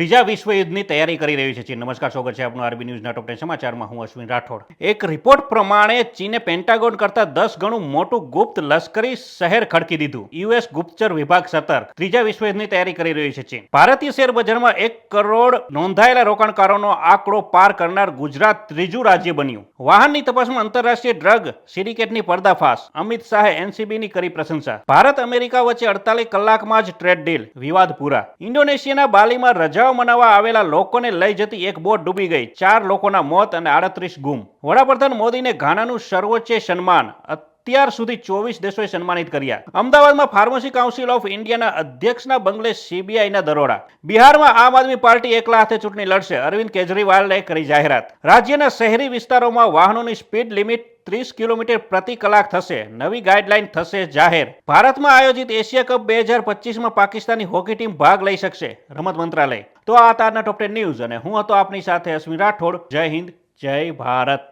ત્રીજા વિશ્વયુદ્ધની તૈયારી કરી રહ્યું છે ચીન. નમસ્કાર, સ્વાગત છે આપનું આરબી ન્યૂઝના ટોપ સમાચારમાં. હું અશ્વિન રાઠોડ. એક રિપોર્ટ પ્રમાણે ચીને પેન્ટાગોન કરતા દસ ગણું મોટું ગુપ્ત લશ્કરી શહેર ખડકી દીધું. યુએસ ગુપ્તચર વિભાગ સતર્ક. ત્રીજા વિશ્વયુદ્ધની તૈયારી કરી રહ્યું છે ચીન. ભારતીય શેર બજારમાં એક કરોડ નોંધાયેલા રોકાણકારોનો આંકડો પાર કરનાર ગુજરાત ત્રીજું રાજ્ય બન્યું. વાહનની તપાસમાં આંતરરાષ્ટ્રીય ડ્રગ સિન્ડિકેટની પર્દાફાશ. અમિત શાહે એનસીબીની કરી પ્રશંસા. ભારત અમેરિકા વચ્ચે અડતાલીસ કલાકમાં જ ટ્રેડ ડીલ. વિવાદ પૂરા. ઇન્ડોનેશિયાના બાલીમાં રજાઓ મનાવવા આવેલા લોકોને લઈ જતી એક બોટ ડૂબી ગઈ. ચાર લોકોના મોત અને આડત્રીસ ગુમ. વડાપ્રધાન મોદીને ઘાનાનું સર્વોચ્ચ સન્માન. અત્યાર સુધી ચોવીસ દેશોએ સન્માનિત કર્યા. અમદાવાદમાં ફાર્મસી કાઉન્સિલ ઓફ ઇન્ડિયાના અધ્યક્ષના બંગલે સીબીઆઈના દરોડા. બિહારમાં આમ આદમી પાર્ટી એકલા હાથે ચૂંટણી લડશે. અરવિંદ કેજરીવાલે કરી જાહેરાત. રાજ્યના શહેરી વિસ્તારોમાં વાહનોની સ્પીડ લિમિટ ત્રીસ કિલોમીટર પ્રતિ કલાક થશે. નવી ગાઈડલાઈન થશે જાહેર. ભારતમાં આયોજિત એશિયા કપ બે હજાર પચીસમાં પાકિસ્તાની હોકી ટીમ ભાગ લઈ શકશે. રમત મંત્રાલય. તો આ તારના ટોપ ટેન ન્યૂઝ અને હું હતો આપની સાથે અશ્વિન રાઠોડ. જય હિન્દ, જય ભારત.